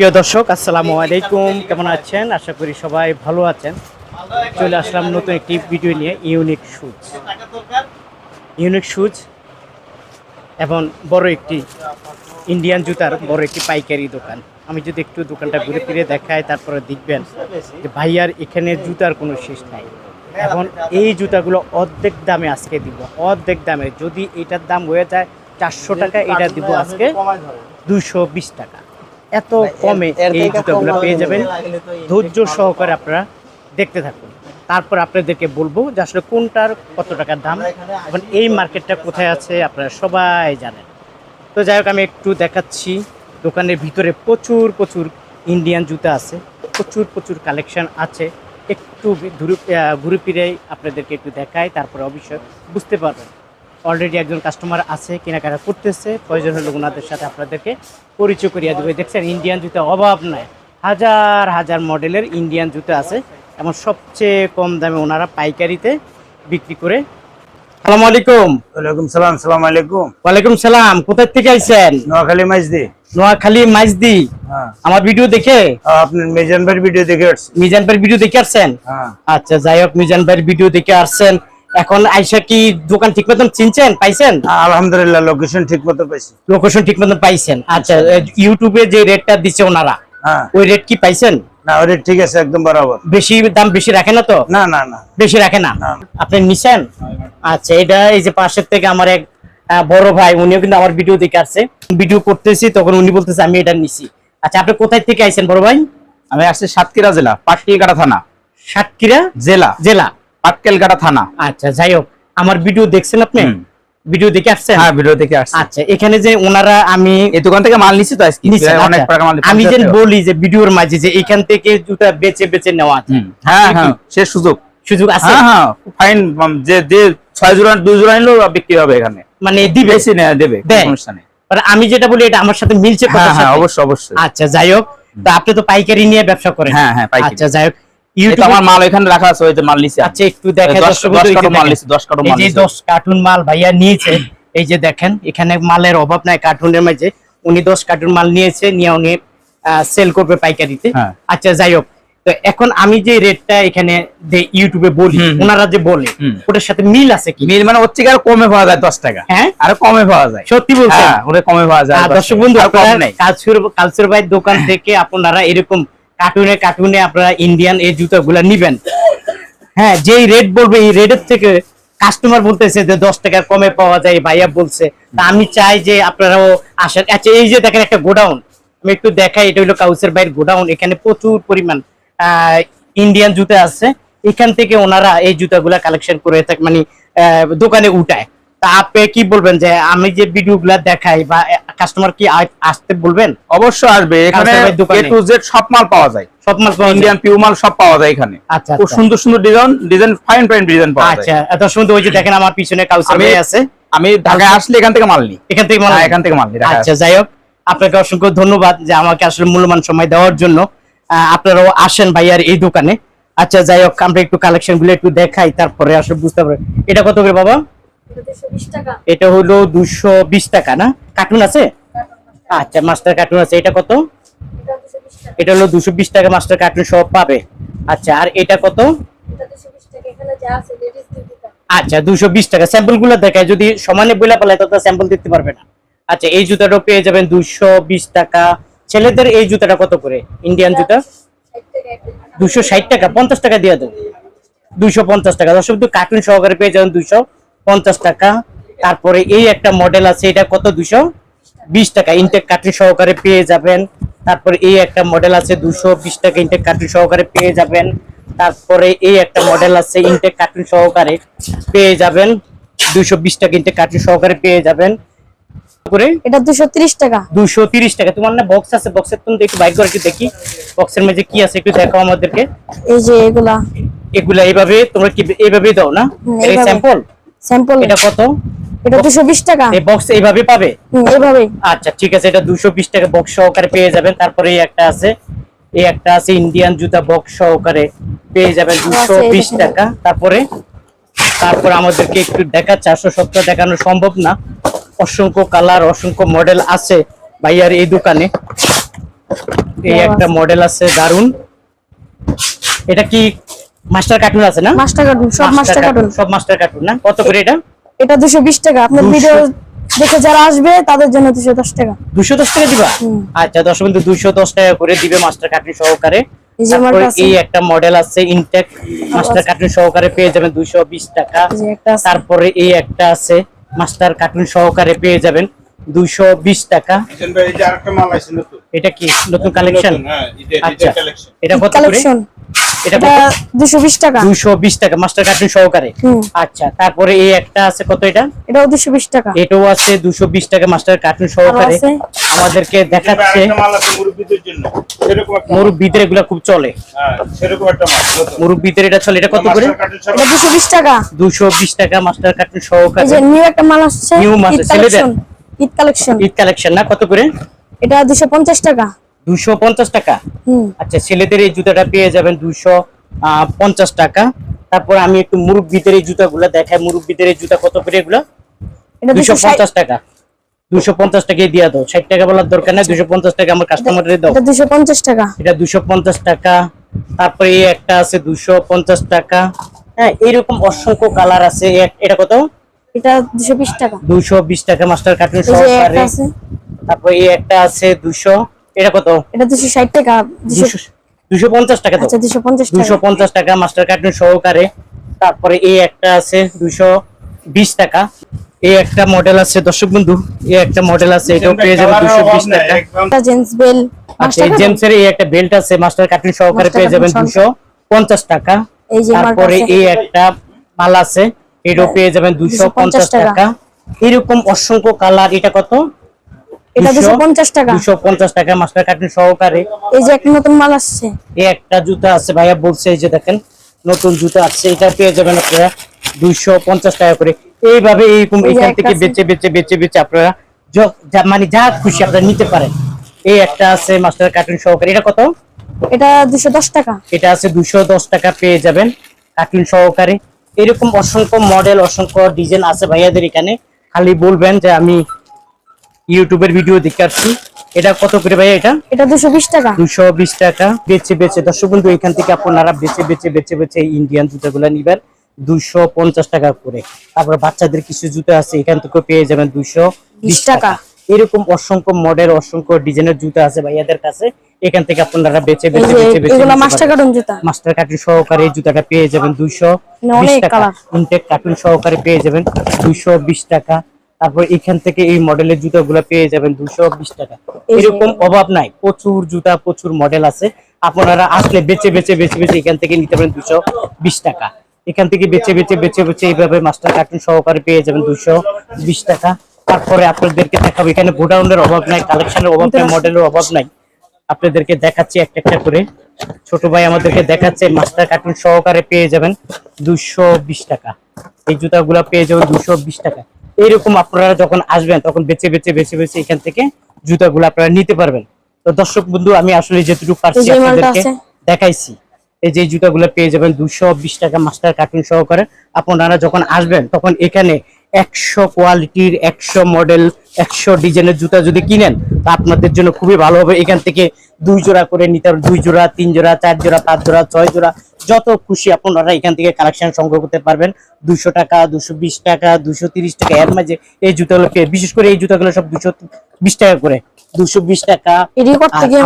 প্রিয় দর্শক, আসসালামু আলাইকুম। কেমন আছেন? আশা করি সবাই ভালো আছেন। চলে আসলাম নতুন একটি ভিডিও নিয়ে ইউনিক শুজ ইউনিক শুজ এবং বড় একটি ইন্ডিয়ান জুতার বড় একটি পাইকারি দোকান। আমি যদি একটু দোকানটা ঘুরে ফিরে দেখাই, তারপরে দেখবেন যে ভাইয়ার এখানে জুতার কোনো শেষ নাই। এখন এই জুতাগুলো অর্ধেক দামে আজকে দিব। অর্ধেক দামে। যদি এটার দাম হয়ে যায় চারশো টাকা, এটা দিব আজকে দুশো টাকা। এত কমে এই জুতাগুলো পেয়ে যাবেন। ধৈর্য সহকারে আপনারা দেখতে থাকুন। তারপর আপনাদেরকে বলব যে আসলে কোনটার কত টাকার দাম এখন এই মার্কেটটা কোথায় আছে আপনারা সবাই জানেন। তো যাই হোক আমি একটু দেখাচ্ছি। দোকানের ভিতরে প্রচুর প্রচুর ইন্ডিয়ান জুতা আছে। প্রচুর প্রচুর কালেকশন আছে। একটু ঘুরে ফিরে আপনাদেরকে একটু দেখায় তারপরে অবশ্যই বুঝতে পারবেন। অলরেডি একজন কাস্টমার আছে কেনাকাটা করতেছে প্রয়োজন হলে ওনাদের সাথে আপনাদেরকে পরিচয় করিয়ে দেবে। দেখছেন ইন্ডিয়ান জুতা অভাব নাই। হাজার হাজার মডেলের ইন্ডিয়ান জুতা আছে। এবং সবচেয়ে কম দামে ওনারা পাইকারিতে বিক্রি করে। সালাম আলাইকুম। ওয়ালাইকুম সালাম সালাম আলাইকুম। ওয়ালাইকুম সালাম কোথায় থেকে আইছেন? নোয়াখালী মাইজদি নোয়াখালী মাইজদি হ্যাঁ। আমার ভিডিও দেখে? আহ, আপনার মেজান ভাইয়ের ভিডিও দেখে আসছি মিজান ভাইয়ের ভিডিও দেখে আসছেন? হ্যাঁ। আচ্ছা যাই হোক মিজান ভাইয়ের ভিডিও দেখে আসছেন। এখন আইসা কি দোকান ঠিক মতন চিনছেন পাইছেন? আলহামদুলিল্লাহ লোকেশন ঠিক মতো পাইছি। লোকেশন ঠিক মতন পাইছেন। আচ্ছা ইউটিউবে যে রেটটা দিচ্ছে ওনারা হ্যাঁ। ওই রেট কি পাইছেন? না ওরে ঠিক আছে একদম বরাবর। বেশি দাম বেশি রাখে না তো? না না না। বেশি রাখে না। আপনি নিছেন? আচ্ছা এটা এই যে পাশের থেকে আমার এক আহ, বড় ভাই উনিও কিন্তু আমার ভিডিও দেখে আসছে। ভিডিও করতেছি তখন উনি বলতেছে আমি এটা নিছি। আচ্ছা আপনি কোথায় থেকে আইছেন বড় ভাই? আমি আসছি সাতক্ষীরা জেলা পাটকেলকাটা থানা। সাতক্ষীরা জেলা। জেলা। পাটকেলকাটা থানা। আচ্ছা যাই হোক আমার ভিডিও দেখছেন আপনি? ভিডিও দেখে আসছেন? হ্যাঁ ভিডিও থেকে আসছি। আচ্ছা এখানে যে ওনারা আমি এই দোকান থেকে মাল নিছি তো আজকে? অনেক আচ্ছা। টাকা মাল আমি যে পঞ্চাশ টাকা। বলি যে ভিডিওর মাঝে যে এখান থেকে জুতা বেচে বেচে নেওয়া আছে হ্যাঁ হ্যাঁ সে সুযোগ। সুযোগ আছে? হ্যাঁ হ্যাঁ ফাইন যে যে ছয় জোড়া দুই জোড়া নিলেও বিক্রি হবে এখানে। মানে দিবে? বেশি নেয় দেবে। মানে আমি যেটা বলি এটা আমার সাথে মিলছে হ্যাঁ হ্যাঁ অবশ্যই অবশ্যই। আচ্ছা যাই হোক তো আপনি তো পাইকারি নিয়ে ব্যবসা করেন। হ্যাঁ, হ্যাঁ, পাইকারি। আচ্ছা যাই হোক ইউটিউবে আমার মাল এখানে রাখা আছে ওই যে মাল নিছি আচ্ছা একটু দেখেন দশ- দর্শক দশ বন্ধু, এই যে মাল দেখেন। নিছি, দশ কার্টুন এই যে নিছি। দশ মাল ভাইয়া নিয়েছে এই যে দেখেন এখানে মালের অভাব নাই কার্টুনের মাঝে। উনি কার্টুন মাল নিয়েছে নিয়ে উনি সেল করবে পাইকারিতে। হ্যাঁ। আচ্ছা যাই হোক। তো এখন আমি যে রেটটা এখানে যে ইউটিউবে বলি। ওনারা যে বলে ওটার সাথে মিল আছে কি? মিল মানে আর কমে পাওয়া যায় দশ টাকা। হ্যাঁ? আরও কমে পাওয়া যায়। সত্যি বলছেন? হ্যাঁ ওরে কমে পাওয়া যায় দর্শক বন্ধু আপনারা কালচুর ভাই দোকান থেকে আপনারা এরকম কার্টুনে কার্টুনে আপনারা ইন্ডিয়ান এই জুতাগুলা নিবেন। হ্যাঁ যেই রেট বলবে, এই রেটের থেকে কাস্টমার বলতেছে যে দশ টাকার কমে পাওয়া যায়, ভাইয়া বলছে। তা আমি চাই যে আপনারাও আসেন। আচ্ছা এই যে দেখেন একটা গোডাউন। আমি একটু দেখাই, এটা হলো কাউসের বাইরের গোডাউন। এখানে প্রচুর পরিমাণ ইন্ডিয়ান জুতা আছে। এখান থেকে ওনারা এই জুতাগুলা কালেকশন করে থাকে মানে দোকানে উঠায়। তা আপনি কি বলবেন যে আমি যে ভিডিওগুলা দেখাই বা কাস্টমার কি আসতে বলবেন? অবশ্যই আসবে। এখানে। এ টু জেড সব মাল পাওয়া যায়। সব মাল পাওয়া ইন্ডিয়ান পিউ মাল সব পাওয়া যায় এখানে। আচ্ছা খুব আচ্ছা। সুন্দর সুন্দর design design fine fine design পাওয়া আচ্ছা এত সুন্দর ওই যে দেখেন আমার পিছনে কাউসার ভাই আছে। আমি ঢাকায় আসলে এখান থেকে মাল এখান থেকে মনে হ্যাঁ, এখান থেকে মাল আচ্ছা যাই হোক আপনাকে অসংখ্য ধন্যবাদ যে আমাকে আসলে মূল্যবান সময় দেওয়ার জন্য। আপনারাও আসেন ভাইয়ার এই দোকানে। আচ্ছা যাই হোক আমরা একটু কালেকশনগুলো একটু দেখাই তারপরে আসলে বুঝতে পারবেন এটা কত করে বাবা? এটা 220 হলো দুশো বিশ টাকা না? কার্টুন আছে? আচ্ছা মাস্টার কার্টুন আছে। এটা কত? এটা 220 টাকা। এটা হলো দুশো বিশ টাকা মাস্টার কার্টুন সব পাবে। আচ্ছা আর এটা কত? এটা 220 টাকা। এখানে যা আছে লেডিস দিদিটা আচ্ছা দুশো বিশ টাকা। স্যাম্পলগুলো দেখায় যদি সমানে বইলা পালে তো স্যাম্পল দিতে পারবে না। আচ্ছা এই জুতাটাও পেয়ে যাবেন দুশো বিশ টাকা। ছেলেদের এই জুতাটা কত করে? ইন্ডিয়ান জুতা? 60 টাকা একটা। দুশো ষাট টাকা পঞ্চাশ টাকা দিয়ে দেবো দুশো পঞ্চাশ টাকা। দর্শক কার্টুন সহকারে পেয়ে যাবেন দুশো। পঞ্চাশ টাকা। তারপরে এই একটা মডেল আছে এটা কত? দুশো বিশ টাকা। ইনটেক কার্টুন সহকারে পেয়ে যাবেন। তারপরে এই একটা মডেল আছে দুশো বিশ টাকা ইনটেক কার্টুন সহকারে পেয়ে যাবেন। তারপরে এই একটা মডেল আছে ইনটেক কার্টুন সহকারে পেয়ে যাবেন। দুশো বিশ টাকা ইনটেক কার্টুন সহকারে পেয়ে যাবেন। করে এটা 230 টাকা। দুশো তিরিশ টাকা। তোমার না বক্স আছে? বক্সের তুমি একটু বাইক করে একটু দেখি। বক্সের মধ্যে কি আছে একটু দেখাও আমাদেরকে। এই যে এগুলা। এগুলা এইভাবে তোমরা কি এইভাবেই দাও না? এই স্যাম্পল স্যাম্পল এটা কত? এটা 220 টাকা। এই বক্স এইভাবে পাবে? এইভাবে আচ্ছা ঠিক আছে এটা দুশো বিশ টাকা বক্স সহকারে পেয়ে যাবেন। তারপরে এই একটা আছে। এই একটা আছে ইন্ডিয়ান জুতা বক্স সহকারে পেয়ে যাবেন দুশো আছে, এই বিশ দেখেন। টাকা। তারপরে তারপর আমাদেরকে একটু দেখা চারশো সত্তর দেখানো সম্ভব না। অসংখ্য কালার অসংখ্য মডেল আছে ভাইয়ার এই দোকানে। এই একটা মডেল আছে দারুণ এটা কি মাস্টার কার্টুন আছে না? মাস্টার কার্টুন সব মাস্টার কার্টুন সব মাস্টার কার্টুন না? কত করে এটা? এটা দুশো বিশ টাকা। আপনার 200 ভিডিও দেখে যারা আসবে তাদের জন্য দুশো দশ টাকা। দুশো দশ টাকা দিবা? আচ্ছা দশ বিন্দু দুশো দশ টাকা করে দিবে মাস্টার কার্টুন সহকারে। এই একটা মডেল আছে ইনটেক মাস্টার কার্টুন সহকারে পেয়ে যাবেন দুশো বিশ টাকা। এই একটা তারপরে এই একটা আছে মাস্টার কার্টুন সহকারে পেয়ে যাবেন দুশো বিশ টাকা। এটা কি? নতুন কালেকশন আচ্ছা। এটা কত করে? কালেকশন এটা এটা দুশো বিশ টাকা। দুশো বিশ টাকা মাস্টার কার্টুন সহকারে। আচ্ছা তারপরে এই একটা আছে কত এটা? এটাও টাকা। এটাও আছে দুশো বিশ টাকা মাস্টার কার্টুন সহকারে। আছে? আমাদেরকে দেখাচ্ছে। মুরব্বীদের এগুলা খুব চলে। মুরব্বীদের এটা চলে। এটা কত করে? এটা দুশো বিশ টাকা। দুশো বিশ টাকা মাস্টার কার্টুন এই সহকারে। যে নিউ একটা মাল আসছে মাল ঈদ ছেলেদের? Collection. Eid collection. Eid collection না? কত করে? এটা দুশো পঞ্চাশ টাকা। দুশো পঞ্চাশ টাকা? আচ্ছা ছেলেদের এই জুতাটা পেয়ে যাবেন দুশো পঞ্চাশ টাকা। তারপর আমি একটু মুরব্বীদের এই জুতাগুলো দেখাই। মুরব্বীদের এই জুতা কত করে এগুলো? দুশো পঞ্চাশ টাকা। দুশো পঞ্চাশ টাকা দিয়ে দাও। ষাট টাকা বলার দরকার নেই। দুশো পঞ্চাশ টাকা আমার কাস্টমারের দাও। এটা দুশো পঞ্চাশ টাকা। এটা দুশো পঞ্চাশ টাকা। তারপরে এই একটা আছে দুশো পঞ্চাশ টাকা। হ্যাঁ এরকম অসংখ্য কালার আছে। এটা কত? এটা দুশো বিশ টাকা। দুশো বিশ টাকা মাস্টার কার্টুন সহকারে। তারপরে এই একটা আছে দুশো। এটা কত? এটা দুশো ষাট টাকা দুশো দুশো দুশো পঞ্চাশ টাকা তো আচ্ছা দুশো পঞ্চাশ দুশো টাকা পঞ্চাশ টাকা মাস্টার কার্টুন সহকারে। তারপরে এই একটা আছে দুশো বিশ টাকা। এই একটা মডেল আছে দর্শক বন্ধু এই একটা মডেল আছে এটাও পেয়ে যাবে দুশো বিশ টাকা। এটা জেন্টস বেল আচ্ছা এই জেমসের এই একটা বেল্ট আছে মাস্টার কার্টুন সহকারে পেয়ে যাবেন কার্টুন দুশো পঞ্চাশ টাকা। এই যে তারপরে এই একটা মাল আছে এটাও পেয়ে যাবেন দুশো পঞ্চাশ 250 টাকা। টাকা। এরকম অসংখ্য কালার এটা কত? এটা দুশো পঞ্চাশ টাকা। দুশো পঞ্চাশ টাকা মাস্টার কার্টুন সহকারে। এই যে একটা নতুন মাল আসছে। এই একটা জুতা আছে ভাইয়া বলছে এই যে দেখেন নতুন জুতা আছে এটা পেয়ে যাবেন আপনারা টাকা করে। এইভাবে এইরকম এখান থেকে বেচে বেচে বেচে বেচে আপনারা যা- মানে যা খুশি আপনারা নিতে পারেন। এই একটা আছে মাস্টার কার্টুন সহকারে। এটা কত? এটা দুশো দশ টাকা। এটা আছে দুশো দশ টাকা পেয়ে যাবেন কার্টুন সহকারে। এরকম অসংখ্য মডেল অসংখ্য ডিজাইন আছে ভাইয়াদের এখানে। খালি বলবেন যে আমি ইউটিউবের ভিডিও দেখে আসছি। এটা কত করে ভাইয়া এটা? এটা দুশো বিশ টাকা। দুশো বিশ টাকা। বেচে বেচে দর্শক বন্ধু এখান থেকে আপনারা বেচে বেচে বেচে বেচে ইন্ডিয়ান জুতাগুলো নিবেন দুশো পঞ্চাশ টাকা করে। তারপর বাচ্চাদের কিছু জুতা আছে এখান থেকে পেয়ে যাবেন দুশো বিশ টাকা। টাকা। এরকম অসংখ্য মডেল অসংখ্য ডিজাইনের জুতা আছে ভাইয়াদের কাছে। এখান থেকে আপনারা বেচে এই বেচে বেচে বেচে এগুলো মাস্টার কার্টুন জুতা। মাস্টার কার্টুন সহকারে এই জুতাটা পেয়ে যাবেন দুইশো মানে বিশ অনেক টাকা। ইনটেক কার্টুন সহকারে পেয়ে যাবেন দুইশো বিশ টাকা। তারপর এখান থেকে এই মডেলের জুতাগুলো পেয়ে যাবেন দুইশো বিশ টাকা। এরকম অভাব নাই। প্রচুর জুতা প্রচুর মডেল আছে। আপনারা আসলে বেচে বেচে বেচে বেচে এখান থেকে নিতে পারেন দুশো বিশ টাকা। এখান থেকে বেচে বেচে বেচে বেচে এইভাবে মাস্টার কার্টুন সহকারে পেয়ে যাবেন দুশো বিশ টাকা। তারপরে আপনাদেরকে দেখাবো এখানে গোডাউনের অভাব নাই কালেকশনের অভাব নাই মডেলের অভাব নাই। আপনাদেরকে দেখাচ্ছি একটা একটা করে। ছোট ভাই আমাদেরকে দেখাচ্ছে মাস্টার কার্টুন সহকারে পেয়ে যাবেন দুশো বিশ টাকা। এই জুতাগুলো পেয়ে যাবেন দুশো বিশ টাকা। এইরকম আপনারা যখন আসবেন তখন বেছে বেছে বেছে বেছে এখান থেকে জুতাগুলো আপনারা নিতে পারবেন। তো দর্শক বন্ধু আমি আসলে যেটুকু পারছি আপনাদেরকে দেখাইছি। এই যে জুতাগুলো পেয়ে যাবেন দুশো বিশ টাকা মাস্টার কার্টুন সহকারে। আপনারা যখন আসবেন তখন এখানে একশো কোয়ালিটির একশো মডেল একশো ডিজাইনের জুতা যদি কিনেন তা আপনাদের জন্য খুবই ভালো হবে। এখান থেকে দুই জোড়া করে নিতে পারবেন দুই জোড়া তিন জোড়া চার জোড়া পাঁচ জোড়া ছয় জোড়া যত খুশি আপনারা এখান থেকে কালেকশন সংগ্রহ করতে পারবেন। দুশো টাকা দুশো বিশ টাকা দুশো তিরিশ টাকা এর মাঝে এই জুতাগুলো পেয়ে বিশেষ করে এই জুতাগুলো সব দুশো বিশ টাকা করে দুশো বিশ টাকা।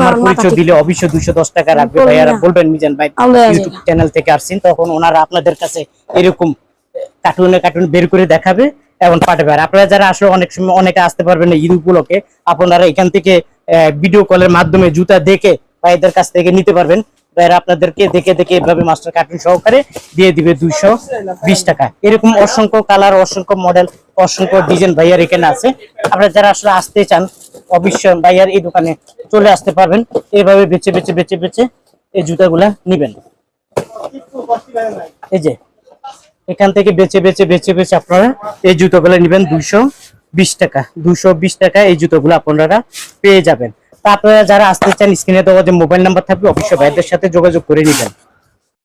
আমার পরিচয় দিলে অবশ্যই দুশো দশ টাকা রাখবে। বলবেন ভাইয়ারা বলবেন মিজান ভাই ইউটিউব চ্যানেল থেকে আসছেন তখন ওনারা আপনাদের কাছে এরকম কার্টুনে কার্টুন বের করে দেখাবে। এবং পাঠাবে। আর আপনারা যারা আসলে অনেক সময় অনেকে আসতে পারবেন না ঈদ উপলক্ষে, আপনারা এখান থেকে ভিডিও কলের মাধ্যমে জুতা দেখে ভাইদের কাছ থেকে নিতে পারবেন। আপনাদেরকে দেখে দেখে এভাবে মাস্টার কার্টুন সহকারে দিয়ে দিবে দুইশো বিশ টাকা। এরকম অসংখ্য কালার অসংখ্য মডেল অসংখ্য ডিজাইন ভাইয়ার এখানে আছে। আপনারা যারা আসলে আসতে চান, অবশ্যই ভাইয়ার এই দোকানে চলে আসতে পারবেন। এইভাবে বেছে বেছে বেছে বেছে এই জুতাগুলা নিবেন। এই যে এখান থেকে বেছে বেছে বেছে বেছে আপনারা এই জুতোগুলো নেবেন দুইশো বিশ টাকা। দুশো বিশ টাকা এই জুতোগুলো আপনারা পেয়ে যাবেন। তা আপনারা যারা আসতে চান, স্ক্রিনে দেওয়া যে মোবাইল নাম্বার থাকবে, অবশ্যই ভাইদের সাথে যোগাযোগ করে নেবেন।